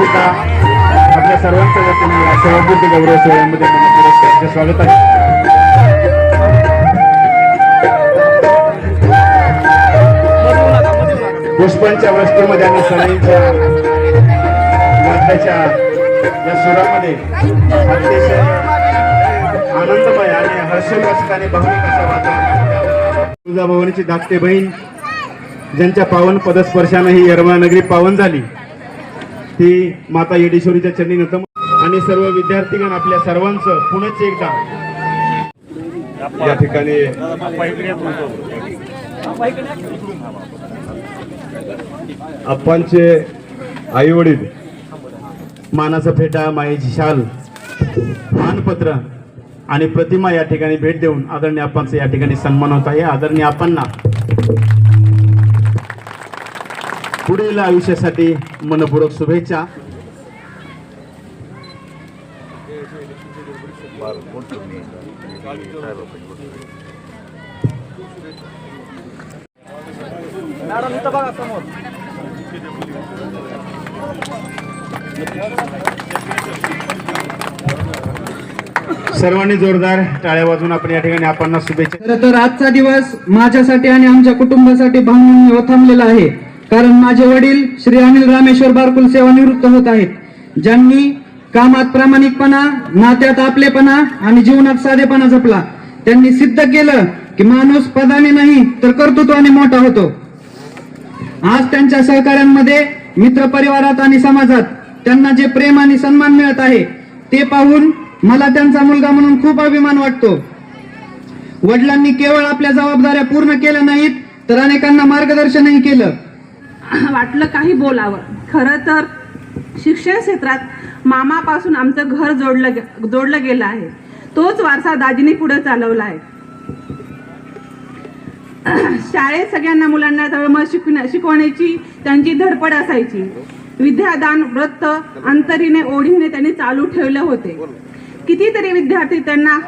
सुद्धा आपल्या सर्वांच्या वतीने या गौरव सोहळ्यामध्ये त्यांचे स्वागत आहे. पुष्पांच्या वस्तूमध्ये आणि सणांच्या वाद्याच्या या सुरामध्ये अतिशय आनंदमय आणि हर्षोल्लासित आणि भावनिक वातावरण. तुळजाभवानीची धाकटे बहीण ज्यांच्या पावन पदस्पर्शाने ही यरमानगरी पावन झाली. ती माता येडेश्वरीच्या चरणी नतम आणि सर्व विद्यार्थीगण आपल्या सर्वांचं पुनच एकदा या ठिकाणी आप्पांचे आई वडील मानाचा फेटा मायेची शाल मानपत्र आणि प्रतिमा या ठिकाणी भेट देऊन आदरणीय आपांचा या ठिकाणी सन्मान होत आहे. आदरणीय आपांना पुढील आयुष्यासाठी मनपूर्वक शुभेच्छा. सर्वांनी जोरदार टाळ्या वाजवून आपण या ठिकाणी आपांना शुभेच्छा खरं तर आजचा दिवस माझ्यासाठी आणि आमच्या कुटुंबासाठी भावनेने थांबलेला आहे. कारण माझे वडील श्री अनिल रामेश्वर बारकुल सेवानिवृत्त होत आहेत. ज्यांनी कामात प्रामाणिकपणा नात्यात आपलेपणा आणि जीवनात साधेपणा जपला. त्यांनी सिद्ध केलं की माणूस पदाने नाही तर कर्तृत्वाने मोठा होतो. आज त्यांच्या सहकार्यांमध्ये मित्र परिवारात आणि समाजात त्यांना जे प्रेम आणि सन्मान मिळत आहे ते पाहून मला त्यांचा मुलगा म्हणून खूप अभिमान वाटतो. वडिलांनी केवळ आपल्या जबाबदाऱ्या पूर्ण केल्या नाहीत तर अनेकांना मार्गदर्शनही केलं. वाटलं काही बोलावं. खरं तर शिक्षण क्षेत्रात मामापासून आमचं घर जोडलं गे- जोडलं गेलं आहे. तोच वारसा दाजीने पुढे चालवला आहे. शाळेत सगळ्यांना मुलांना तळमळ शिकण्या शिकवण्याची त्यांची धडपड असायची. विद्यादान व्रत अंतरीने ओढीने त्यांनी चालू ठेवले होते. कितीतरी विद्यार्थी त्यांना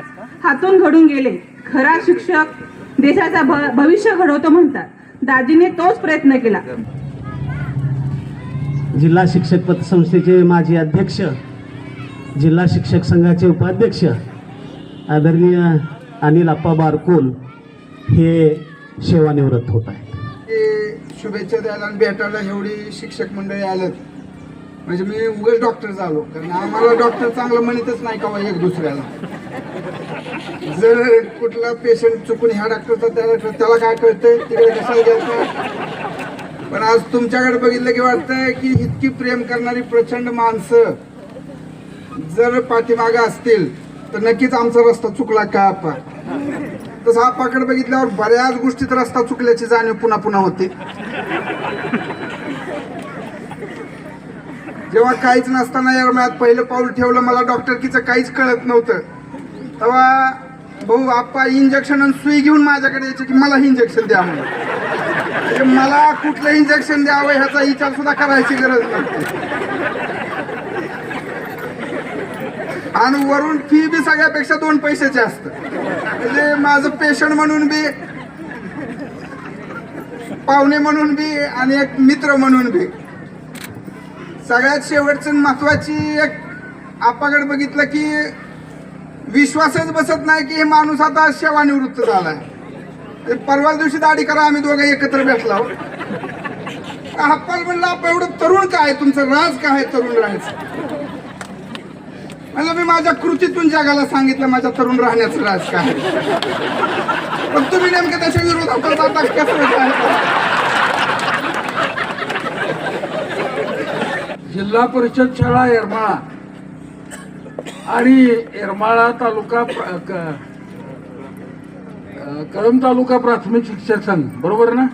हातून घडून गेले. खरा शिक्षक देशाचा भ- भविष्य घडवतो म्हणतात. दाजीने तोच प्रयत्न केला. जिल्हा शिक्षक पतसंस्थेचे माजी अध्यक्ष जिल्हा शिक्षक संघाचे उपाध्यक्ष आदरणीय अनिल आप्पा बारकोल हे सेवानिवृत्त होत आहेत. शुभेच्छा द्यायला आणि भेटायला एवढी शिक्षक मंडळी आलं म्हणजे मी उगच डॉक्टर झालो कारण आम्हाला डॉक्टर चांगलं म्हणतच नाही का हो एक दुसऱ्याला? जर कुठला पेशंट चुकून ह्या डॉक्टरचा त्या डॉक्टर त्याला काय कळतंय? तिकडे कशाला गेलं पण आज तुमच्याकडे बघितलं की वाटतंय की इतकी प्रेम करणारी प्रचंड माणसं जर पाठीमागे असतील तर नक्कीच आमचा रस्ता चुकला का आपा? तसं आपाकडे बघितल्यावर बऱ्याच गोष्टीत रस्ता चुकल्याची जाणीव पुन्हा पुन्हा होते. जेव्हा काहीच नसताना या रुग्णात पहिलं पाऊल ठेवलं मला डॉक्टरकीचं काहीच कळत नव्हतं. तेव्हा भाऊ आप्पा इंजेक्शन आणि सुई घेऊन माझ्याकडे यायचे की मला इंजेक्शन द्या म्हणून. म्हणजे मला कुठलं इंजेक्शन द्यावं ह्याचा विचार सुद्धा करायची गरज नाही. आणि वरून फी बी सगळ्यापेक्षा दोन पैशाची असत. म्हणजे माझं पेशंट म्हणून बी पाहुणे म्हणून बी आणि एक मित्र म्हणून बी. सगळ्यात शेवटची महत्वाची एक आपाकडे बघितलं की विश्वासच बसत नाही की हे माणूस आता सेवानिवृत्त झालाय. परवा दिवशी दाढी करा आम्ही दोघं एकत्र भेटलो. हप्पाल म्हणलं आपण एवढं तरुण काय आहे? तुमचं राज काय आहे तरुण राहायचं? म्हणलं मी माझ्या कृतीतून जगाला सांगितलं माझ्या तरुण राहण्याचं राज काय पण तुम्ही नेमकं त्याच्या विरोधात आता कसं जिल्हा परिषद शाळा येरमाळा. आणि येरमाळा तालुका कळम कळंब तालुका प्राथमिक शिक्षक संघ बरोबर ना?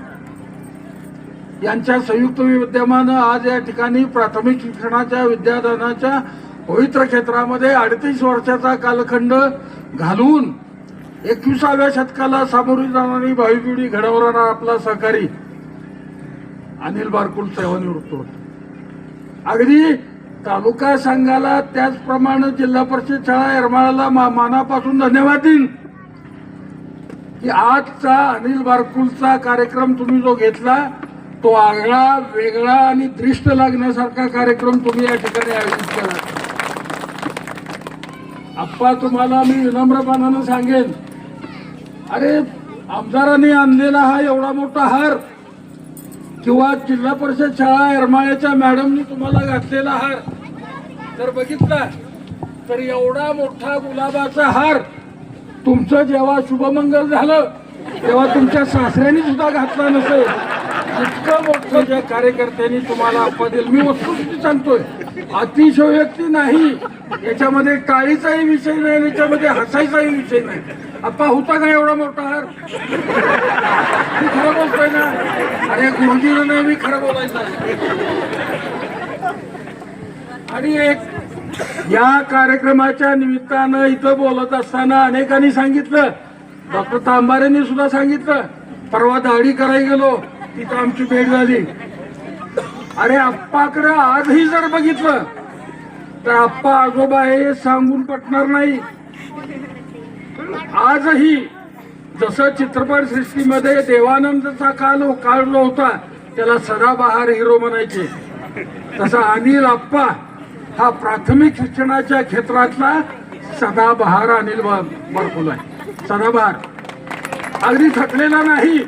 यांच्या संयुक्त विद्यमानं आज या ठिकाणी प्राथमिक शिक्षणाच्या विद्यादानाच्या पवित्र क्षेत्रामध्ये अडतीस वर्षाचा कालखंड घालून एकविसाव्या शतकाला सामोरी जाणारी भावी पिढी घडवणारा आपला सहकारी अनिल बारकुल सेवानिवृत्त होता. अगदी तालुका संघाला त्याचप्रमाणे जिल्हा परिषद शाळा यरमाळाला मा- मानापासून धन्यवाद देईन. की आजचा अनिल बारकुलचा कार्यक्रम तुम्ही जो घेतला तो आगळा वेगळा आणि दृष्ट लागण्यासारखा कार्यक्रम तुम्ही या ठिकाणी आयोजित केला. आप्पा तुम्हाला मी विनम्रपणानं सांगेन अरे आमदारांनी आणलेला हा एवढा मोठा हार किंवा जिल्हा परिषद शाळा एरमाळ्याच्या मॅडमनी तुम्हाला घातलेला हार जर बघितला तर एवढा मोठा गुलाबाचा हार तुमचं जेव्हा शुभमंगल झालं तेव्हा तुमच्या सासऱ्यांनी सुद्धा घातला नसेल. इतकं मोठं ज्या कार्यकर्त्यांनी तुम्हाला आप्पा दिलं. मी वस्तुस्थिती सांगतोय. अतिशयोक्ती नाही. याच्यामध्ये टाळीचाही विषय नाही याच्यामध्ये हसायचाही विषय नाही. आप्पा होता का एवढा मोठा हार? खरं बोलतोय ना? अरे गुरुजीनं नाही मी खरं बोलायचं आणि एक या कार्यक्रमाच्या निमित्तानं इथं बोलत असताना अनेकांनी सांगितलं. डॉक्टर तांबारेंनी सुद्धा सांगितलं. परवा दाढी करायला गेलो तिथं आमची भेट झाली. अरे आप्पाकडे आजही जर बघितलं तर आप्पा आजोबा हे सांगून पटणार नाही. आजही जसं चित्रपट सृष्टीमध्ये देवानंदचा काल काढला होता त्याला सदाबहार हिरो म्हणायचे. तसा अनिल आप्पा हा प्राथमिक शिक्षणाच्या क्षेत्रातला सदाबहार अनिल ब- बरकुल आहे. सदाबहार. अगदी थकलेला नाही.